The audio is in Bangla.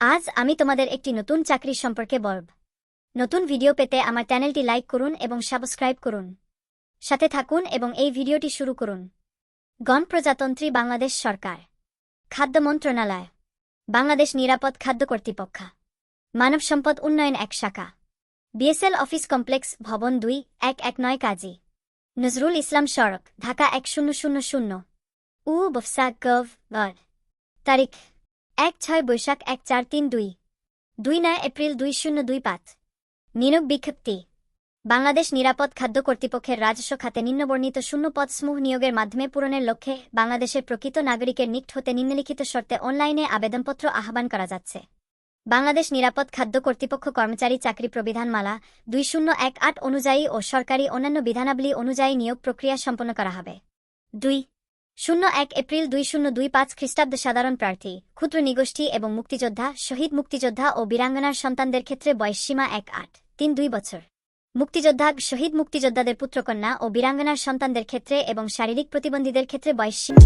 আজ আমি তোমাদের একটি নতুন চাকরির সম্পর্কে বলব। নতুন ভিডিও পেতে আমার চ্যানেলটি লাইক করুন এবং সাবস্ক্রাইব করুন। সাথে থাকুন এবং এই ভিডিওটি শুরু করুন। গণপ্রজাতন্ত্রী বাংলাদেশ সরকার। খাদ্য মন্ত্রণালয়। বাংলাদেশ নিরাপদ খাদ্য কর্তৃপক্ষ। মানব সম্পদ উন্নয়ন এক শাখা। বিএসএল অফিস কমপ্লেক্স ভবন দুই, এক এক, নয় কাজী। নজরুল ইসলাম সড়ক, ঢাকা এক শূন্য শূন্য শূন্য। উ, বফসা, গভ তারিখ এক ছয় বৈশাখ এক চার তিন দুই। দুই নয় এপ্রিল দুই শূন্য দুই পাঁচ। নিয়োগ বিজ্ঞপ্তি বাংলাদেশ নিরাপদ খাদ্য কর্তৃপক্ষের রাজস্ব খাতে নিম্নবর্ণিত শূন্য পদ সমূহ নিয়োগের মাধ্যমে পূরণের লক্ষ্যে বাংলাদেশের প্রকৃত নাগরিকের নিকট হতে নিম্নলিখিত শর্তে অনলাইনে আবেদনপত্র আহ্বান করা যাচ্ছে। বাংলাদেশ নিরাপদ খাদ্য কর্তৃপক্ষ কর্মচারী চাকরি প্রবিধানমালা দুই শূন্য এক আট অনুযায়ী ও সরকারি অন্যান্য বিধানাবলী অনুযায়ী নিয়োগ প্রক্রিয়া সম্পন্ন করা হবে। দুই শূন্য এক এপ্রিল দুই শূন্য দুই পাঁচ খ্রিস্টাব্দ সাধারণ প্রার্থী, ক্ষুদ্র নিগোষ্ঠী এবং মুক্তিযোদ্ধা, শহীদ মুক্তিযোদ্ধা ও বীরাঙ্গনার সন্তানদের ক্ষেত্রে বয়সসীমা এক আট, তিন দুই বছর। মুক্তিযোদ্ধা, শহীদ মুক্তিযোদ্ধাদের পুত্রকন্যা ও বীরাঙ্গনার সন্তানদের ক্ষেত্রে এবং শারীরিক প্রতিবন্ধীদের ক্ষেত্রে বয়সসীমা